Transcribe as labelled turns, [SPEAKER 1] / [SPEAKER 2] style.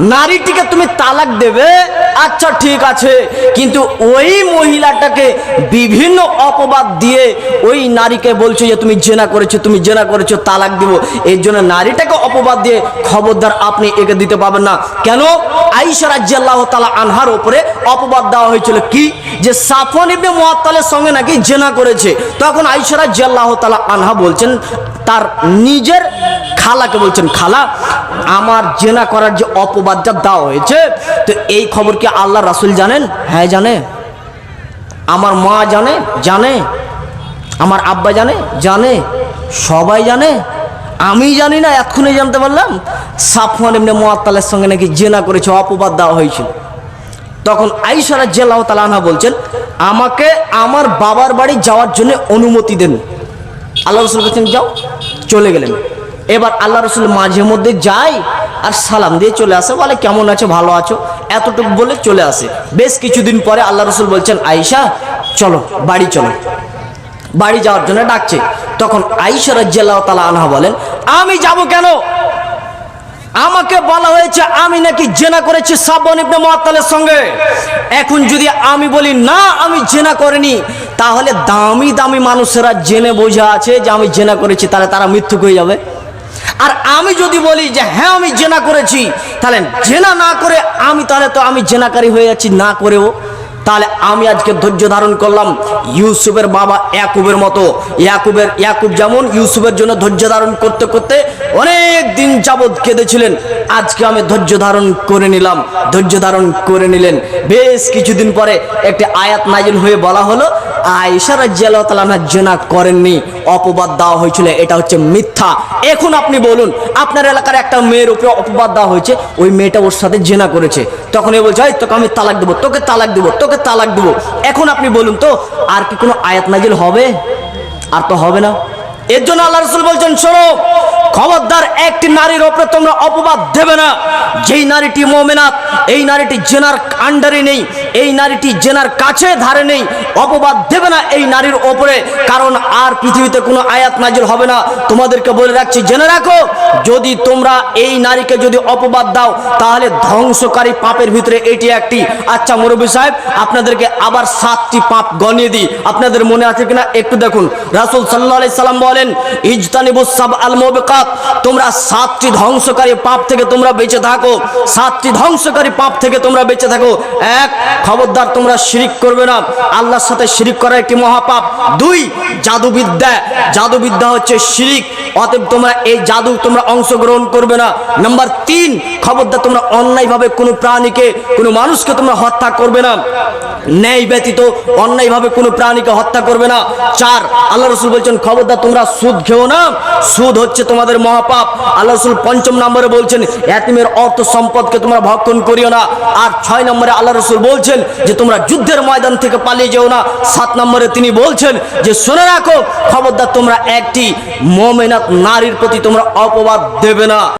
[SPEAKER 1] নারীটিকে তুমি তালাক দেবে? আচ্ছা ঠিক আছে। কিন্তু ওই মহিলাটাকে বিভিন্ন অপবাদ দিয়ে ওই নারীকে বলছো যে, তুমি জেনা করেছ, তুমি জেনা করেছ, তালাক দিব। এর জন্য নারীটাকে অপবাদ দিয়ে খবরদার আপনি একে দিতে পারবেন না। কেন? আইসা রাজ্লাহ তালা আনহার ওপরে অপবাদ দেওয়া হয়েছিল। কি? যে সাফন ইবনে মুআত্তালের সঙ্গে নাকি জেনা করেছে। তখন আইসা রাজ্লাহ তালা আনহা বলছেন, তার নিজের খালাকে বলছেন, খালা আমার জেনা করার যে অপবাদটা দেওয়া হয়েছে, তো এই খবর কি আল্লাহ রাসুল জানেন? হ্যাঁ জানে। আমার মা জানে? জানে। আমার আব্বা জানে? জানে। সবাই জানে? আমি জানি না, এক্ষুনি জানতে পারলাম। সাফওয়ান এমনি মোয়াত্তালের সঙ্গে নাকি জেনা করেছে, অপবাদ দেওয়া হয়েছিল। তখন আইসারা জেলাও তালানা বলছেন, আমাকে আমার বাবার বাড়ি যাওয়ার জন্য অনুমতি দেন। আল্লাহ রসুল বলছেন, যাও। চলে গেলেন। এবার আল্লাহ রসুল মাঝে মধ্যে যায় আর সালাম দিয়ে চলে আসে। বলে, কেমন আছো? ভালো আছো? এতটুকু বলে চলে আসে। বেশ কিছুদিন পরে আল্লাহ রসুল বলছেন আইসা চলো, বাড়ি চলো। বাড়ি যাওয়ার জন্য ডাকছে। তখন আইসা রাজ্জাল্লাহ তালা আনহা বলেন, আমি যাব কেন? আমাকে বলা হয়েছে, আমি নাকি জেনা করেছি সাবন ইবনে মুআত্তালের সঙ্গে। এখন যদি আমি বলি, না, আমি জেনা করিনি, তাহলে দামি দামি মানুষেরা জেনে বোঝা আছে যে আমি জেনা করেছি, তাহলে তারা মৃত্যুক হয়ে যাবে। আর আমি যদি বলি যে হ্যাঁ আমি জেনা করেছি, তাহলে জেনা না করে আমি, তাহলে তো আমি জেনাকারী হয়ে যাচ্ছি, না করেও। তাহলে আমি আজকে ধৈর্য ধারণ করলাম ইউসুফের বাবা ইয়াকুবের মতো। ইয়াকুবের ইয়াকুব যেমন ইউসুফের জন্য ধৈর্য ধারণ করতে করতে অনেক দিন যাবৎ কেঁদেছিলেন, আজকে আমি ধৈর্য ধারণ করে নিলাম, ধৈর্য ধারণ করে নিলেন। বেশ কিছুদিন পরে একটি আয়াত নাজিল হয়ে বলা হলো, আয়েশা রাজ্জাল্লাহ তালানা জেনা করেননি, অপবাদ দেওয়া হয়েছিল, এটা হচ্ছে মিথ্যা। এখন আপনি বলুন, আপনার এলাকার একটা মেয়ের উপরে অপবাদ দেওয়া হয়েছে, ওই মেয়েটা ওর সাথে জেনা করেছে। তখন এ বলছে তোকে আমি তালাক দেবো, তোকে তালাক দেবো, তোকে তালাক দেবো। এখন আপনি বলুন তো, আর কি কোনো আয়াত নাজিল হবে? আর তো হবে না। এর জন্য আল্লাহ রসুল বলছেন, শোনো, খবরদার একটি নারীর ওপরে তোমরা অপবাদ দেবে না। যেই নারীটি মোমেনাত, এই নারীটি জেনার আন্ডারে নেই। এই নারীটি জেনার কাছে ধারে নেই, অপবাদ দেবে না এই নারীর ওপরে, কারণ আর পৃথিবীতে কোনো আয়াত নাজিল হবে না। তোমাদেরকে বলে রাখছি, জেনে রাখো, যদি তোমরা এই নারীকে যদি অপবাদ দাও, তাহলে ধ্বংসকারী পাপের ভিতরে এটি একটি। আচ্ছা মুরব্বী সাহেব, আপনাদেরকে আবার সাতটি পাপ গণিয়ে দিই। আপনাদের মনে আছে কিনা? একটু দেখুন। রাসুল সাল্লাহ সাল্লাম বলেন ইজতানিবুসাব আল মোবেকাত তোমরা সাতটি ধ্বংসকারী পাপ থেকে তোমরা বেঁচে থাকো। সাতটি ধ্বংসকারী পাপ থেকে তোমরা বেঁচে থাকো। এক খবরদার, তোমরা শিরিক করবে না। আল্লাহর সাথে শিরিক করা একটি মহাপাপ। দুই, জাদুবিদ্যা। জাদুবিদ্যা হচ্ছে শিরিক। অতএব তোমরা এই জাদু তোমরা অংশগ্রহণ করবে না। নাম্বার তিন, খবরদার তোমরা অন্যায়ভাবে কোনো প্রাণীকে, কোনো মানুষকে তোমরা হত্যা করবে না। ন্যায় ব্যতীত অন্যায়ভাবে কোনো প্রাণীকে হত্যা করবে না। চার, আল্লাহ রসুল বলছেন, খবরদার তোমরা সুদ খেও না। সুদ হচ্ছে তোমাদের মহাপাপ। আল্লাহ রসুল পঞ্চম নম্বরে বলছেন, এতিমের অর্থ সম্পদকে তোমরা ভক্ষণ করিও না। আর ছয় নম্বরে আল্লাহ রসুল বলছেন যে, তোমরা যুদ্ধের ময়দান থেকে পালিয়ে যেও না। সাত নম্বরে তিনি বলছেন যে, শুনে রাখো, খবরদার তোমরা একটি মোমেনাত নারীর প্রতি তোমরা অপবাদ দেবে না।